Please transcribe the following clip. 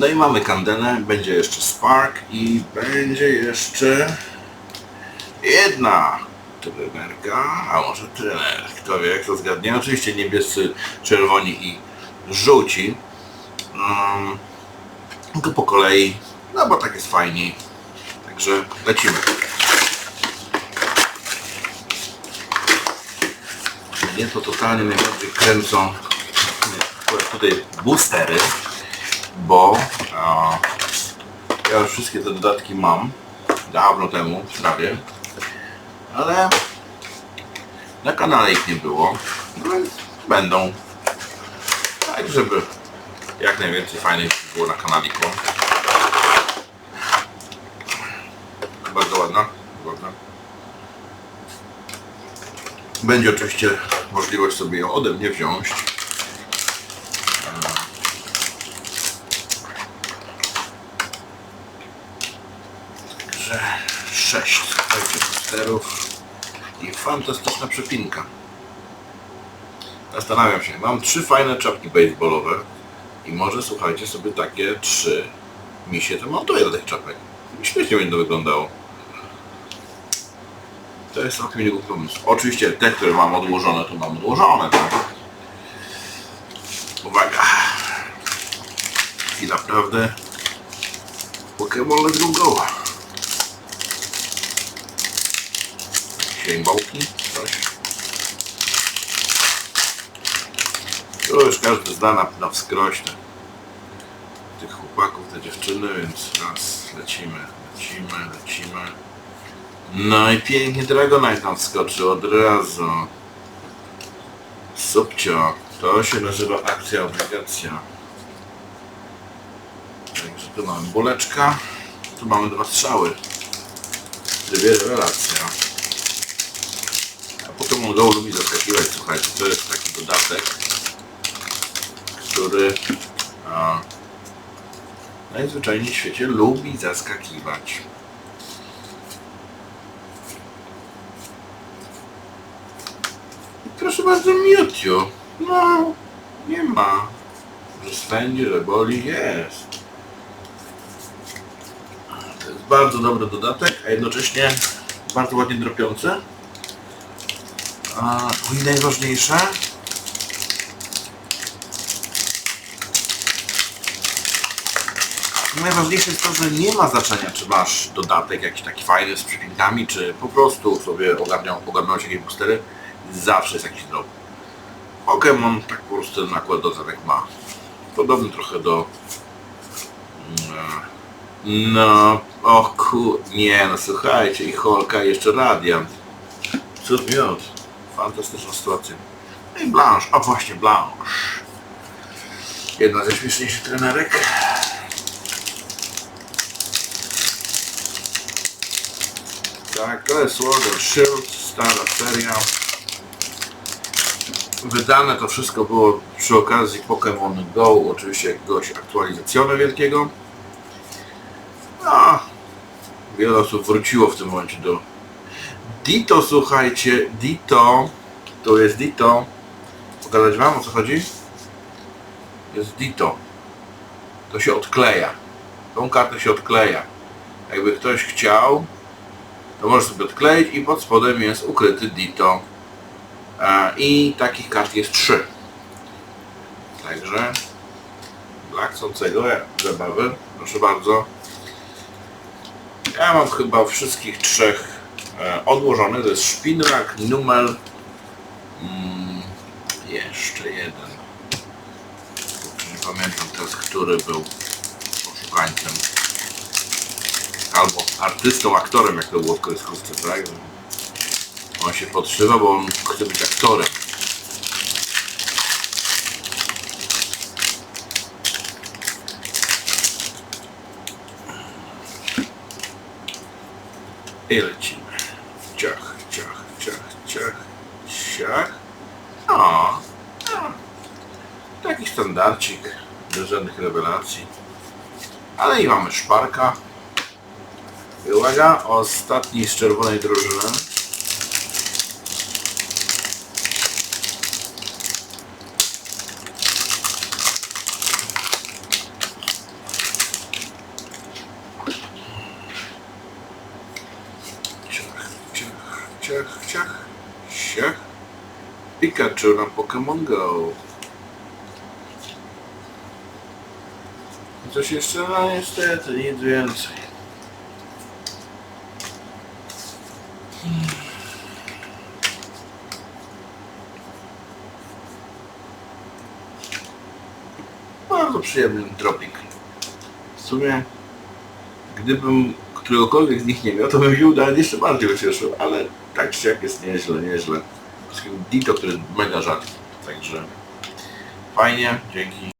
No i mamy kandenę, będzie jeszcze Spark i będzie jeszcze jedna trenerka, a może trener, kto wie, kto zgadnie. Oczywiście niebiescy, czerwoni i żółci. Um, po kolei, no bo tak jest fajniej. Także lecimy. Mnie to totalnie najbardziej kręcą tutaj boostery, bo a, ja już wszystkie te dodatki mam dawno temu, prawie, ale na kanale ich nie było, no więc będą, tak żeby jak najwięcej fajnych było na kanaliku. Bardzo ładna, ładna. Będzie oczywiście możliwość sobie ją ode mnie wziąć. 6 słuchajcie posterów i fantastyczna przepinka. Zastanawiam się, mam trzy fajne czapki baseballowe i może słuchajcie sobie takie trzy mi się zamontuje do tych czapek. Śmiesznie będzie to wyglądało. To jest całkiem niegłupi pomysł. Oczywiście te, które mam odłożone, to mam odłożone, tak? Uwaga. Chwila prawdy. Pokémon Let's Go Go. Siębałki, coś. To już każdy zna na, na wskroś tych chłopaków, te dziewczyny, więc raz lecimy, lecimy, lecimy. No i pięknie Dragonite nam wskoczył od razu. Subcio. To się nazywa akcja obligacja. Także tu mamy buleczka. Tu mamy dwa strzały. Trybie rewelacja. Go lubi zaskakiwać, słuchajcie. To jest taki dodatek, który a, najzwyczajniej w świecie lubi zaskakiwać. Proszę bardzo, Mewtwo. No, nie ma. Że swędzi, że boli, jest. To jest bardzo dobry dodatek, a jednocześnie bardzo ładnie dropiący. I najważniejsze, Najważniejsze jest to, że nie ma znaczenia, czy masz dodatek jakiś taki fajny z przypinkami, czy po prostu sobie ogarniał, ogarnąłeś jakieś boostery. Zawsze jest jakiś drop. Pokémon tak po prostu ten nakład dodatek ma. Podobny trochę do... mm, No... O kur... Nie no słuchajcie, i Holka jeszcze Radiant. Cud miód. Fantastyczna sytuacja. No i Blanche. O właśnie, Blanche. Jedna ze śmieszniejszych trenerek. Tak, to jest Sword and Shield, stara seria. Wydane to wszystko było przy okazji Pokémon Go, oczywiście jakiegoś aktualizacjonu wielkiego. No, wiele osób wróciło w tym momencie do Dito, słuchajcie, Dito, to jest Dito. Pokazać wam o co chodzi? Jest Dito. To się odkleja. Tą kartę się odkleja. Jakby ktoś chciał, to możesz sobie odkleić i pod spodem jest ukryty Dito. I takich kart jest trzy. Także dla chcącego zabawy, proszę bardzo. Ja mam chyba wszystkich trzech e, odłożonych. To jest Spinrak, Numel, mm, jeszcze jeden. Nie pamiętam teraz, który był poszukańcem albo artystą, aktorem, jak to było w kreskówce, tak? On się podszywa, bo on chce być aktorem. I lecimy. tak? No. Taki standardcik, bez żadnych rewelacji. Ale i mamy szparka. I uwaga, ostatni z czerwonej drużyny. Ciach, ciach, ciach, ciach, ciach. Pikachu na Pokémon Go. Coś jeszcze? No niestety, nic więcej. Bardzo przyjemny dropik. W sumie, gdybym któregokolwiek z nich nie miał, to bym się udanie jeszcze bardziej ucieszył, ale tak czy jak jest nieźle, nieźle. Dito, który jest mega rzadki, także fajnie, dzięki.